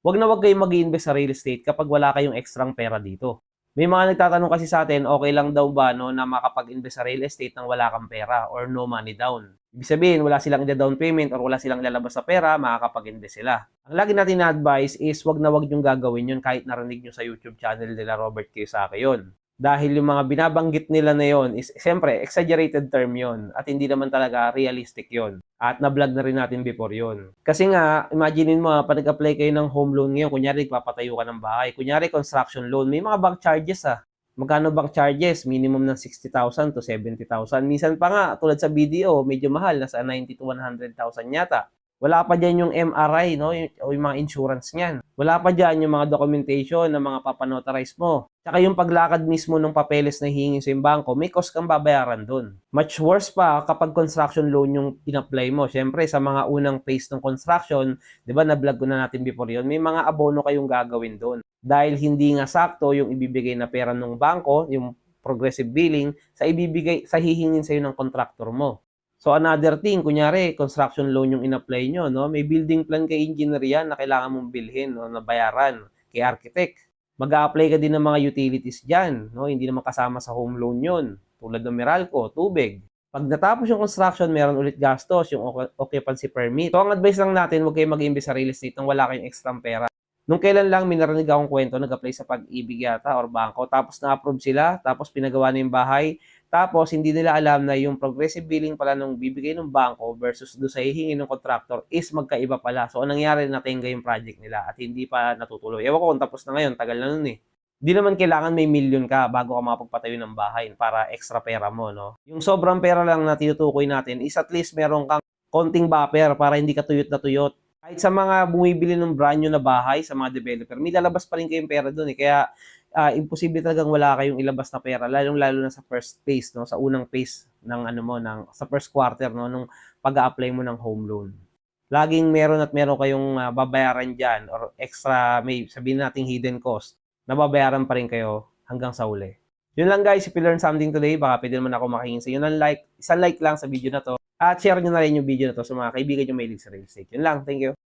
Huwag na huwag kayong mag invest sa real estate kapag wala kayong ekstrang pera dito. May mga nagtatanong kasi sa atin, okay lang daw ba no, na makapag-invest sa real estate nang wala kang pera or no money down. Ibig sabihin, wala silang down payment or wala silang ilalabas sa pera, makakapag-invest sila. Ang lagi natin na-advise is wag na wag yung gagawin yun kahit narinig nyo sa YouTube channel nila Robert Kiyosaki yun. Dahil yung mga binabanggit nila na yon is, siyempre, exaggerated term yon at hindi naman talaga realistic yon At na-vlog na rin natin before yon Kasi nga, imaginein mo, ha, pag nag-apply kayo ng home loan ngayon, kunyari, papatayo ka ng bahay, kunyari, construction loan, may mga bank charges ah. Magkano bank charges? Minimum ng 60,000 to 70,000. Minsan pa nga, tulad sa BDO, medyo mahal, nasa 90 to 100,000 yata. Wala pa dyan yung MRI, no? Yung, yung mga insurance niyan. Wala pa dyan yung mga documentation na mga papanotarize mo. Tsaka yung paglakad mismo ng papeles na hihingin sa yung bangko, may cost kang babayaran doon. Much worse pa kapag construction loan yung in-apply mo. Siyempre, sa mga unang phase ng construction, di ba, na-vlog ko na natin before yon may mga abono kayong gagawin doon. Dahil hindi nga sakto yung ibibigay na pera ng bangko, yung progressive billing, sa ibibigay, sa hihingin sa'yo ng contractor mo. So another thing, kunyari, construction loan yung in-apply nyo, no? May building plan kay engineer yan na kailangan mong bilhin, no? na bayaran kay architect. Mag-a-apply ka din ng mga utilities dyan, no? Hindi naman kasama sa home loan yun. Tulad ng Meralco, tubig. Pag natapos yung construction, meron ulit gastos, yung occupancy permit. So ang advice lang natin, huwag kayo mag-invest sa real estate nang wala kayong extra pera. Nung kailan lang, may narinig akong kwento, nag-apply sa pag-ibig yata or bangko, tapos na-approve sila, tapos pinagawa na yung bahay, tapos, hindi nila alam na yung progressive billing pala nung bibigay ng bangko versus do sa hihingi ng contractor is magkaiba pala. So, anong nangyari na tenga yung project nila at hindi pa natutuloy. Ewan ko kung tapos na ngayon, tagal na nun eh. Di naman kailangan may million ka bago ka makapagpatayo ng bahay para extra pera mo, no? Yung sobrang pera lang na tinutukoy natin is at least meron kang konting buffer para hindi ka tuyot na tuyot. Kahit sa mga bumibili ng brand new na bahay, sa mga developer, may lalabas pa rin kayong pera doon eh. Kaya uh, imposible talagang wala kayong ilabas na pera lalong lalo na sa first phase no sa unang phase ng ano mo ng sa first quarter no nung pag-apply mo ng home loan. Laging meron at meron kayong uh, babayaran diyan or extra may sabihin nating hidden cost na babayaran pa rin kayo hanggang sa uli. Yun lang guys, if you learn something today, baka pwede naman ako makingin sa inyo ng like, isang like lang sa video na to. At share nyo na rin yung video na to sa mga kaibigan nyo may sa real estate. Yun lang, thank you.